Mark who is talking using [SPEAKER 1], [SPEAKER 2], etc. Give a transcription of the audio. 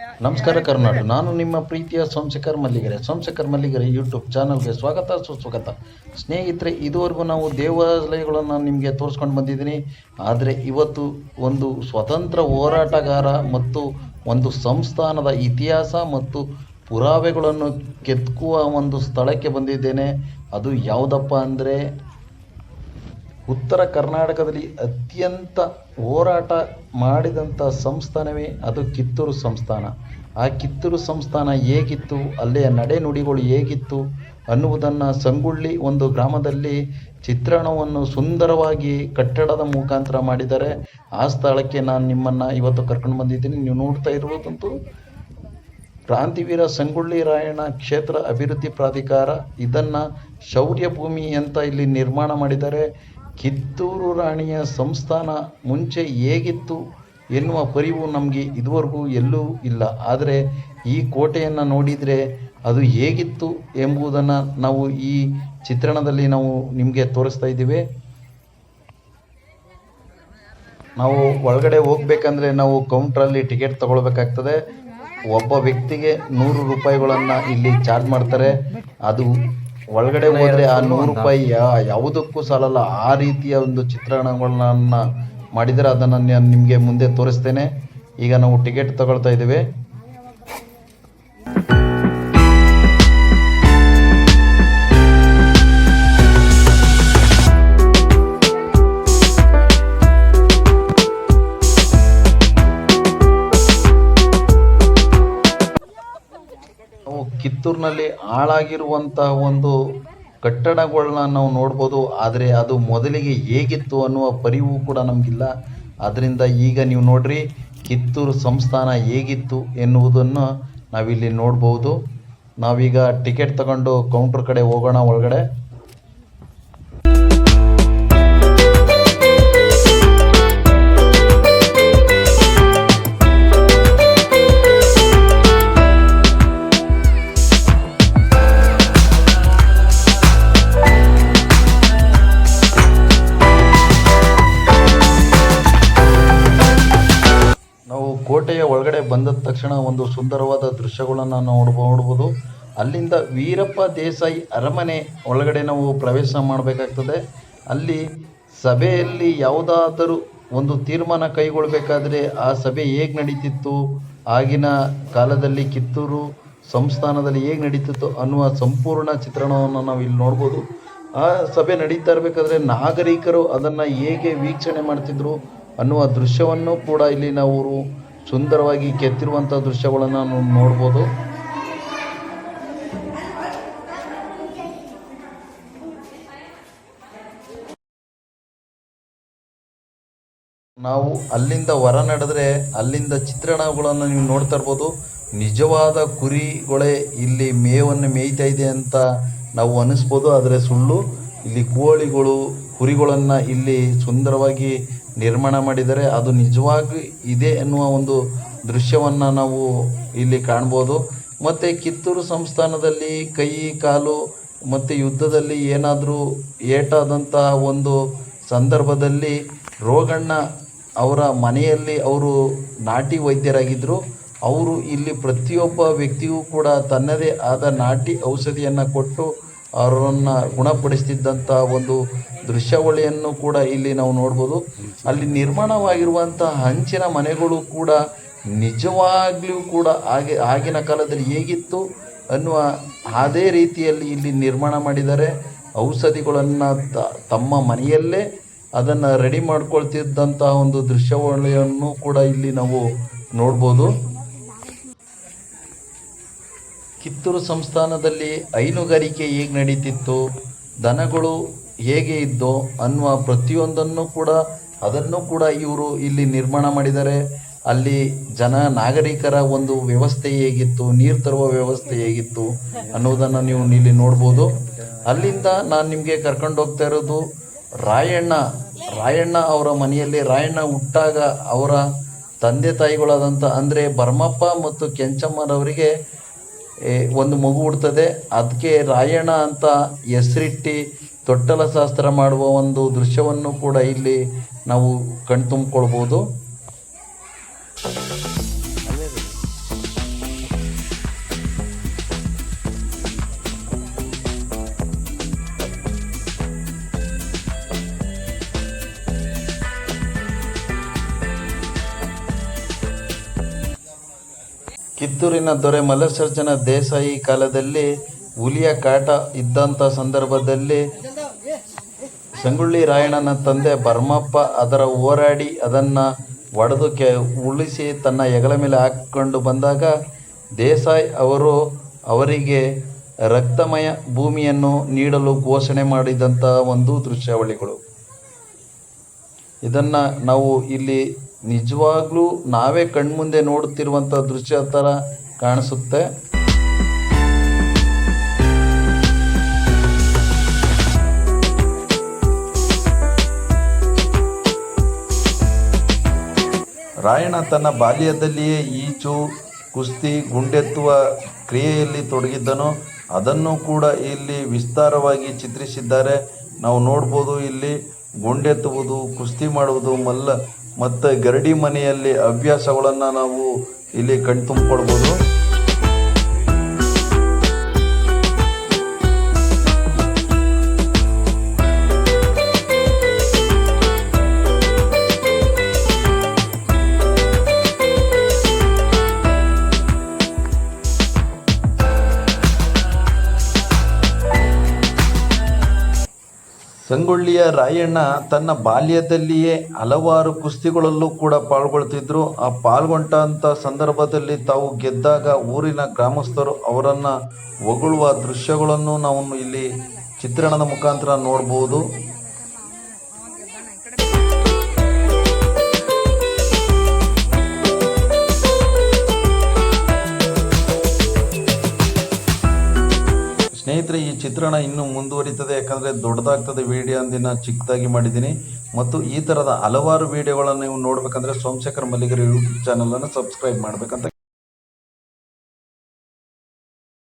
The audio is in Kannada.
[SPEAKER 1] ನಮಸ್ಕಾರ ಕರ್ನಾಟಕ. ನಾನು ನಿಮ್ಮ ಪ್ರೀತಿಯ ಸೋಮಶೇಖರ್ ಮಲ್ಲಿಗೆರೆ. ಸೋಮಶೇಖರ್ ಮಲ್ಲಿಗೆರೆ ಯೂಟ್ಯೂಬ್ ಚಾನಲ್ಗೆ ಸ್ವಾಗತ, ಸುಸ್ವಾಗತ. ಸ್ನೇಹಿತರೆ, ಇದುವರೆಗೂ ನಾವು ದೇವಾಲಯಗಳನ್ನು ನಿಮಗೆ ತೋರಿಸ್ಕೊಂಡು ಬಂದಿದ್ದೀನಿ. ಆದರೆ ಇವತ್ತು ಒಂದು ಸ್ವತಂತ್ರ ಹೋರಾಟಗಾರ ಮತ್ತು ಒಂದು ಸಂಸ್ಥಾನದ ಇತಿಹಾಸ ಮತ್ತು ಪುರಾವೆಗಳನ್ನು ಕೆತ್ತುವ ಒಂದು ಸ್ಥಳಕ್ಕೆ ಬಂದಿದ್ದೇನೆ. ಅದು ಯಾವುದಪ್ಪ ಅಂದರೆ ಉತ್ತರ ಕರ್ನಾಟಕದಲ್ಲಿ ಅತ್ಯಂತ ಹೋರಾಟ ಮಾಡಿದಂಥ ಸಂಸ್ಥಾನವೇ ಅದು ಕಿತ್ತೂರು ಸಂಸ್ಥಾನ. ಆ ಕಿತ್ತೂರು ಸಂಸ್ಥಾನ ಹೇಗಿತ್ತು, ಅಲ್ಲಿಯ ನಡೆನುಡಿಗಳು ಹೇಗಿತ್ತು ಅನ್ನುವುದನ್ನು ಸಂಗೊಳ್ಳಿ ಒಂದು ಗ್ರಾಮದಲ್ಲಿ ಚಿತ್ರಣವನ್ನು ಸುಂದರವಾಗಿ ಕಟ್ಟಡದ ಮುಖಾಂತರ ಮಾಡಿದ್ದಾರೆ. ಆ ಸ್ಥಳಕ್ಕೆ ನಾನು ನಿಮ್ಮನ್ನು ಇವತ್ತು ಕರ್ಕೊಂಡು ಬಂದಿದ್ದೀನಿ. ನೀವು ನೋಡ್ತಾ ಇರುವುದಂತೂ ಕ್ರಾಂತಿವೀರ ಸಂಗೊಳ್ಳಿ ರಾಯಣ್ಣ ಕ್ಷೇತ್ರ ಅಭಿವೃದ್ಧಿ ಪ್ರಾಧಿಕಾರ ಇದನ್ನು ಶೌರ್ಯ ಭೂಮಿ ಅಂತ ಇಲ್ಲಿ ನಿರ್ಮಾಣ ಮಾಡಿದ್ದಾರೆ. ಕಿತ್ತೂರು ರಾಣಿಯ ಸಂಸ್ಥಾನ ಮುಂಚೆ ಹೇಗಿತ್ತು ಎನ್ನುವ ಪರಿವು ನಮಗೆ ಇದುವರೆಗೂ ಎಲ್ಲೂ ಇಲ್ಲ. ಆದರೆ ಈ ಕೋಟೆಯನ್ನು ನೋಡಿದರೆ ಅದು ಹೇಗಿತ್ತು ಎಂಬುದನ್ನು ನಾವು ಈ ಚಿತ್ರಣದಲ್ಲಿ ನಾವು ನಿಮಗೆ ತೋರಿಸ್ತಾ ಇದ್ದೀವಿ. ನಾವು ಒಳಗಡೆ ಹೋಗ್ಬೇಕಂದ್ರೆ ನಾವು ಕೌಂಟ್ರಲ್ಲಿ ಟಿಕೆಟ್ ತಗೊಳ್ಬೇಕಾಗ್ತದೆ. ಒಬ್ಬ ವ್ಯಕ್ತಿಗೆ ನೂರು ರೂಪಾಯಿಗಳನ್ನು ಇಲ್ಲಿ ಚಾರ್ಜ್ ಮಾಡ್ತಾರೆ. ಅದು ಒಳಗಡೆ ಹೋದ್ರೆ ಆ ನೂರು ರೂಪಾಯಿ ಯಾ- ಯಾವುದಕ್ಕೂ ಸಾಲಲ್ಲ. ಆ ರೀತಿಯ ಒಂದು ಚಿತ್ರಣಗಳನ್ನ ಮಾಡಿದರೆ ಅದನ್ನು ನಾನು ನಿಮಗೆ ಮುಂದೆ ತೋರಿಸ್ತೇನೆ. ಈಗ ನಾವು ಟಿಕೆಟ್ ತಗೊಳ್ತಾ ಇದ್ದೀವಿ. ಕಿತ್ತೂರಿನಲ್ಲಿ ಹಾಳಾಗಿರುವಂತಹ ಒಂದು ಕಟ್ಟಡಗಳನ್ನ ನಾವು ನೋಡ್ಬೋದು, ಆದರೆ ಅದು ಮೊದಲಿಗೆ ಹೇಗಿತ್ತು ಅನ್ನುವ ಪರಿವು ಕೂಡ ನಮಗಿಲ್ಲ. ಅದರಿಂದ ಈಗ ನೀವು ನೋಡ್ರಿ, ಕಿತ್ತೂರು ಸಂಸ್ಥಾನ ಹೇಗಿತ್ತು ಎನ್ನುವುದನ್ನು ನಾವಿಲ್ಲಿ ನೋಡ್ಬೋದು. ನಾವೀಗ ಟಿಕೆಟ್ ತಗೊಂಡು ಕೌಂಟ್ರ್ ಕಡೆ ಹೋಗೋಣ ಒಳಗಡೆ. ತಕ್ಷಣ ಒಂದು ಸುಂದರವಾದ ದೃಶ್ಯಗಳನ್ನು ನಾವು ನೋಡ್ಬೋದು. ಅಲ್ಲಿಂದ ವೀರಪ್ಪ ದೇಸಾಯಿ ಅರಮನೆ ಒಳಗಡೆ ನಾವು ಪ್ರವೇಶ ಮಾಡಬೇಕಾಗ್ತದೆ. ಅಲ್ಲಿ ಸಭೆಯಲ್ಲಿ ಯಾವುದಾದರೂ ಒಂದು ತೀರ್ಮಾನ ಕೈಗೊಳ್ಳಬೇಕಾದ್ರೆ ಆ ಸಭೆ ಹೇಗೆ ನಡೀತಿತ್ತು? ಆಗಿನ ಕಾಲದಲ್ಲಿ ಕಿತ್ತೂರು ಸಂಸ್ಥಾನದಲ್ಲಿ ಹೇಗೆ ನಡೀತಿತ್ತು ಅನ್ನುವ ಸಂಪೂರ್ಣ ಚಿತ್ರಣವನ್ನು ನಾವು ಇಲ್ಲಿ ನೋಡ್ಬೋದು. ಆ ಸಭೆ ನಡೀತಾ ಇರಬೇಕಾದ್ರೆ ನಾಗರಿಕರು ಅದನ್ನು ಹೇಗೆ ವೀಕ್ಷಣೆ ಮಾಡ್ತಿದ್ರು ಅನ್ನುವ ದೃಶ್ಯವನ್ನು ಕೂಡ ಇಲ್ಲಿ ನಾವು ಸುಂದರವಾಗಿ ಕೆತ್ತಿರುವಂತಹ ದೃಶ್ಯಗಳನ್ನು ನಾವು ನೋಡ್ಬೋದು. ನಾವು ಅಲ್ಲಿಂದ ಹೊರ ನಡೆದ್ರೆ ಅಲ್ಲಿಂದ ಚಿತ್ರಣಗಳನ್ನು ನೀವು ನೋಡ್ತಾ ಇರ್ಬೋದು. ನಿಜವಾದ ಕುರಿಗಳೇ ಇಲ್ಲಿ ಮೇವನ್ನು ಮೇಯ್ತಾ ಇದೆ ಅಂತ ನಾವು ಅನಿಸ್ಬೋದು. ಆದರೆ ಸುಳ್ಳು, ಇಲ್ಲಿ ಕೋಳಿಗಳು ಕುರಿಗಳನ್ನು ಇಲ್ಲಿ ಸುಂದರವಾಗಿ ನಿರ್ಮಾಣ ಮಾಡಿದ್ದಾರೆ ಅದು ನಿಜವಾಗಿ ಇದೆ ಎನ್ನುವ ಒಂದು ದೃಶ್ಯವನ್ನು ನಾವು ಇಲ್ಲಿ ಕಾಣ್ಬೋದು. ಮತ್ತು ಕಿತ್ತೂರು ಸಂಸ್ಥಾನದಲ್ಲಿ ಕೈ, ಕಾಲು ಮತ್ತು ಯುದ್ಧದಲ್ಲಿ ಏನಾದರೂ ಏಟಾದಂತಹ ಒಂದು ಸಂದರ್ಭದಲ್ಲಿ ರೋಗಣ್ಣ ಅವರ ಮನೆಯಲ್ಲಿ ಅವರು ನಾಟಿ ವೈದ್ಯರಾಗಿದ್ದರು ಅವರು ಇಲ್ಲಿ ಪ್ರತಿಯೊಬ್ಬ ವ್ಯಕ್ತಿಯೂ ಕೂಡ ತನ್ನದೇ ಆದ ನಾಟಿ ಔಷಧಿಯನ್ನು ಕೊಟ್ಟು ಅವರನ್ನು ಗುಣಪಡಿಸ್ತಿದ್ದಂಥ ಒಂದು ದೃಶ್ಯಾವಳಿಯನ್ನು ಕೂಡ ಇಲ್ಲಿ ನಾವು ನೋಡ್ಬೋದು. ಅಲ್ಲಿ ನಿರ್ಮಾಣವಾಗಿರುವಂಥ ಹಂಚಿನ ಮನೆಗಳು ಕೂಡ ನಿಜವಾಗ್ಲೂ ಕೂಡ ಹಾಗೆ, ಆಗಿನ ಕಾಲದಲ್ಲಿ ಹೇಗಿತ್ತು ಅನ್ನುವ ಅದೇ ರೀತಿಯಲ್ಲಿ ಇಲ್ಲಿ ನಿರ್ಮಾಣ ಮಾಡಿದ್ದಾರೆ. ಔಷಧಿಗಳನ್ನು ತಮ್ಮ ಮನೆಯಲ್ಲೇ ಅದನ್ನು ರೆಡಿ ಮಾಡ್ಕೊಳ್ತಿದ್ದಂತಹ ಒಂದು ದೃಶ್ಯಾವಳಿಯನ್ನು ಕೂಡ ಇಲ್ಲಿ ನಾವು ನೋಡ್ಬೋದು. ಕಿತ್ತೂರು ಸಂಸ್ಥಾನದಲ್ಲಿ ಹೈನುಗಾರಿಕೆ ಹೇಗೆ ನಡೀತಿತ್ತು? ದನಗಳು ಹೇಗೆ ಇದ್ದೋ ಅನ್ನುವ ಪ್ರತಿಯೊಂದನ್ನು ಕೂಡ, ಅದನ್ನು ಕೂಡ ಇವರು ಇಲ್ಲಿ ನಿರ್ಮಾಣ ಮಾಡಿದ್ದಾರೆ. ಅಲ್ಲಿ ಜನ ನಾಗರಿಕರ ಒಂದು ವ್ಯವಸ್ಥೆ ಹೇಗಿತ್ತು, ನೀರು ತರುವ ವ್ಯವಸ್ಥೆ ಹೇಗಿತ್ತು ಅನ್ನೋದನ್ನು ನೀವು ಇಲ್ಲಿ ನೋಡ್ಬೋದು. ಅಲ್ಲಿಂದ ನಾನು ನಿಮಗೆ ಕರ್ಕೊಂಡು ಹೋಗ್ತಾ ಇರೋದು ರಾಯಣ್ಣ. ರಾಯಣ್ಣ ಅವರ ಮನೆಯಲ್ಲಿ, ರಾಯಣ್ಣ ಹುಟ್ಟಾಗ ಅವರ ತಂದೆ ತಾಯಿಗಳಾದಂಥ ಅಂದರೆ ಭರ್ಮಪ್ಪ ಮತ್ತು ಕೆಂಚಮ್ಮನವರಿಗೆ ಒಂದು ಮಗು ಹುಡ್ತದೆ. ಅದಕ್ಕೆ ರಾಯಣ್ಣ ಅಂತ ಹೆಸರಿಟ್ಟು ತೊಟ್ಟಲ ಶಾಸ್ತ್ರ ಮಾಡುವ ಒಂದು ದೃಶ್ಯವನ್ನು ಕೂಡ ಇಲ್ಲಿ ನಾವು ಕಣ್ತುಂಬಿಕೊಳ್ಬೋದು. ಕಿತ್ತೂರಿನ ದೊರೆ ಮಲ್ಲಸರ್ಜನ ದೇಸಾಯಿ ಕಾಲದಲ್ಲಿ ಹುಲಿಯ ಕಾಟ ಇದ್ದಂಥ ಸಂದರ್ಭದಲ್ಲಿ ಸಂಗೊಳ್ಳಿ ರಾಯಣ್ಣನ ತಂದೆ ಭರ್ಮಪ್ಪ ಅದರ ಹೋರಾಡಿ ಅದನ್ನು ಒಡೆದು ಕೆ ಉಳಿಸಿ ತನ್ನ ಹೆಗಲ ಮೇಲೆ ಹಾಕ್ಕೊಂಡು ಬಂದಾಗ ದೇಸಾಯಿ ಅವರು ಅವರಿಗೆ ರಕ್ತಮಯ ಭೂಮಿಯನ್ನು ನೀಡಲು ಘೋಷಣೆ ಮಾಡಿದಂಥ ಒಂದು ದೃಶ್ಯಾವಳಿಗಳು. ಇದನ್ನು ನಾವು ಇಲ್ಲಿ ನಿಜವಾಗ್ಲೂ ನಾವೇ ಕಣ್ಮುಂದೆ ನೋಡುತ್ತಿರುವಂಥ ದೃಶ್ಯ ಥರ ಕಾಣಿಸುತ್ತೆ. ರಾಯಣ್ಣ ತನ್ನ ಬಾಲ್ಯದಲ್ಲಿಯೇ ಈಚು ಕುಸ್ತಿ ಗುಂಡೆತ್ತುವ ಕ್ರಿಯೆಯಲ್ಲಿ ತೊಡಗಿದ್ದನು. ಅದನ್ನು ಕೂಡ ಇಲ್ಲಿ ವಿಸ್ತಾರವಾಗಿ ಚಿತ್ರಿಸಿದ್ದಾರೆ. ನಾವು ನೋಡ್ಬೋದು ಇಲ್ಲಿ ಗುಂಡೆತ್ತುವುದು, ಕುಸ್ತಿ ಮಾಡುವುದು ಮಲ್ಲ ಮತ್ತು ಗರಡಿ ಮನೆಯಲ್ಲಿ ಅಭ್ಯಾಸಗಳನ್ನು ನಾವು ಇಲ್ಲಿ ಕಣ್ತುಂಬಿಕೊಳ್ಬೋದು. ಸಂಗೊಳ್ಳಿಯ ರಾಯಣ್ಣ ತನ್ನ ಬಾಲ್ಯದಲ್ಲಿಯೇ ಹಲವಾರು ಕುಸ್ತಿಗಳಲ್ಲೂ ಕೂಡ ಪಾಲ್ಗೊಳ್ತಿದ್ರು. ಆ ಪಾಲ್ಗೊಂಡಂಥ ಸಂದರ್ಭದಲ್ಲಿ ತಾವು ಗೆದ್ದಾಗ ಊರಿನ ಗ್ರಾಮಸ್ಥರು ಅವರನ್ನು ಹೊಗಳುವ ದೃಶ್ಯಗಳನ್ನು ನಾವು ಇಲ್ಲಿ ಚಿತ್ರಣದ ಮುಖಾಂತರ ನೋಡ್ಬೋದು. ಸ್ನೇಹಿತರೆ, ಈ ಚಿತ್ರಣ ಇನ್ನೂ ಮುಂದುವರಿತದೆ. ಯಾಕಂದರೆ ದೊಡ್ಡದಾಗ್ತದೆ ವಿಡಿಯೋ ಅಂದಿನ ಚಿಕ್ಕದಾಗಿ ಮಾಡಿದ್ದೀನಿ. ಮತ್ತು ಈ ಥರದ ಹಲವಾರು ವಿಡಿಯೋಗಳನ್ನು ನೀವು ನೋಡಬೇಕಂದ್ರೆ ಸೋಮಶೇಖರ್ ಮಲ್ಲಿಗರ ಯೂಟ್ಯೂಬ್ ಚಾನಲನ್ನು ಸಬ್ಸ್ಕ್ರೈಬ್ ಮಾಡಬೇಕಂತ